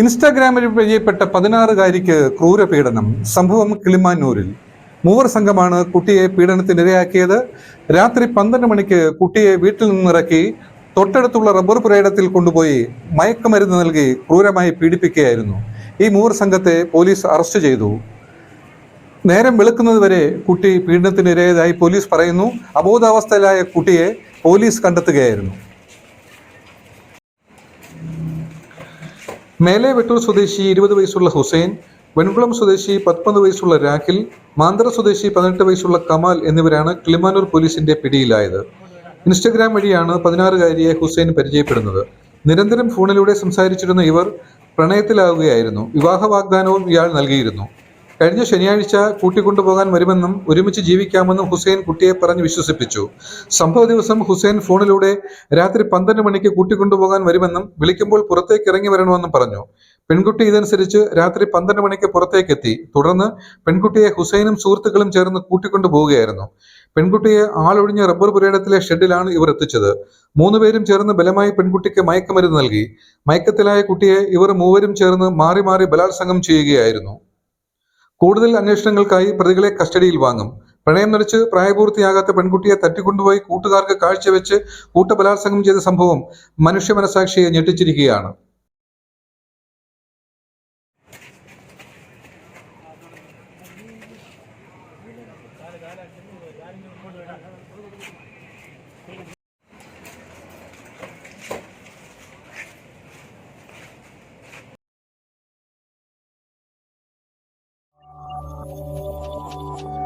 ഇൻസ്റ്റാഗ്രാമിൽ പരിചയപ്പെട്ട പതിനാറുകാരിക്ക് ക്രൂരപീഡനം. സംഭവം കിളിമാനൂരിൽ. മൂവർ സംഘമാണ് കുട്ടിയെ പീഡനത്തിനിരയാക്കിയത്. രാത്രി പന്ത്രണ്ട് മണിക്ക് കുട്ടിയെ വീട്ടിൽ നിന്നിറക്കി തൊട്ടടുത്തുള്ള റബ്ബർ പുരയിടത്തിൽ കൊണ്ടുപോയി മയക്കുമരുന്ന് നൽകി ക്രൂരമായി പീഡിപ്പിക്കുകയായിരുന്നു. ഈ മൂവർ സംഘത്തെ പോലീസ് അറസ്റ്റ് ചെയ്തു. നേരം വെളുക്കുന്നതുവരെ കുട്ടി പീഡനത്തിനിരയായതായി പോലീസ് പറയുന്നു. അബോധാവസ്ഥയിലായ കുട്ടിയെ പോലീസ് കണ്ടെത്തുകയായിരുന്നു. മേലെ വെട്ടൂർ സ്വദേശി ഇരുപത് വയസ്സുള്ള ഹുസൈൻ വെൺകുളം സ്വദേശി പത്തൊമ്പത് വയസ്സുള്ള രാഖിൽ മാന്ദ്ര സ്വദേശി പതിനെട്ട് വയസ്സുള്ള കമാൽ എന്നിവരാണ് കിളിമാനൂർ പോലീസിന്റെ പിടിയിലായത്. ഇൻസ്റ്റഗ്രാം വഴിയാണ് പതിനാറുകാരിയെ ഹുസൈൻ പരിചയപ്പെടുന്നത്. നിരന്തരം ഫോണിലൂടെ സംസാരിച്ചിരുന്ന ഇവർ പ്രണയത്തിലാവുകയായിരുന്നു. വിവാഹ വാഗ്ദാനവും ഇയാൾ നൽകിയിരുന്നു. കഴിഞ്ഞ ശനിയാഴ്ച കൂട്ടിക്കൊണ്ടുപോകാൻ വരുമെന്നും ഒരുമിച്ച് ജീവിക്കാമെന്നും ഹുസൈൻ കുട്ടിയെ പറഞ്ഞ് വിശ്വസിപ്പിച്ചു. സംഭവ ദിവസം ഹുസൈൻ ഫോണിലൂടെ രാത്രി പന്ത്രണ്ട് മണിക്ക് കൂട്ടിക്കൊണ്ടുപോകാൻ വരുമെന്നും വിളിക്കുമ്പോൾ പുറത്തേക്ക് ഇറങ്ങി വരണമെന്നും പറഞ്ഞു. പെൺകുട്ടി ഇതനുസരിച്ച് രാത്രി പന്ത്രണ്ട് മണിക്ക് പുറത്തേക്ക് എത്തി തുടർന്ന് പെൺകുട്ടിയെ ഹുസൈനും സുഹൃത്തുക്കളും ചേർന്ന് കൂട്ടിക്കൊണ്ടു പോവുകയായിരുന്നു പെൺകുട്ടിയെ ആളൊഴിഞ്ഞ റബ്ബർ പുരയിടത്തിലെ ഷെഡിലാണ് ഇവർ എത്തിച്ചത്. മൂന്നുപേരും ചേർന്ന് ബലമായി പെൺകുട്ടിക്ക് മയക്കുമരുന്ന് നൽകി. മയക്കത്തിലായ കുട്ടിയെ ഇവർ മൂവരും ചേർന്ന് മാറി മാറി ബലാത്സംഗം ചെയ്യുകയായിരുന്നു. കൂടുതൽ അന്വേഷണങ്ങൾക്കായി പ്രതികളെ കസ്റ്റഡിയിൽ വാങ്ങും. പ്രണയം നിറച്ച് പ്രായപൂർത്തിയാകാത്ത പെൺകുട്ടിയെ തട്ടിക്കൊണ്ടുപോയി കൂട്ടുകാർക്ക് കാഴ്ചവെച്ച് കൂട്ടബലാത്സംഗം ചെയ്ത സംഭവം മനുഷ്യ മനസാക്ഷിയെ ഞെട്ടിച്ചിരിക്കുകയാണ്. うん。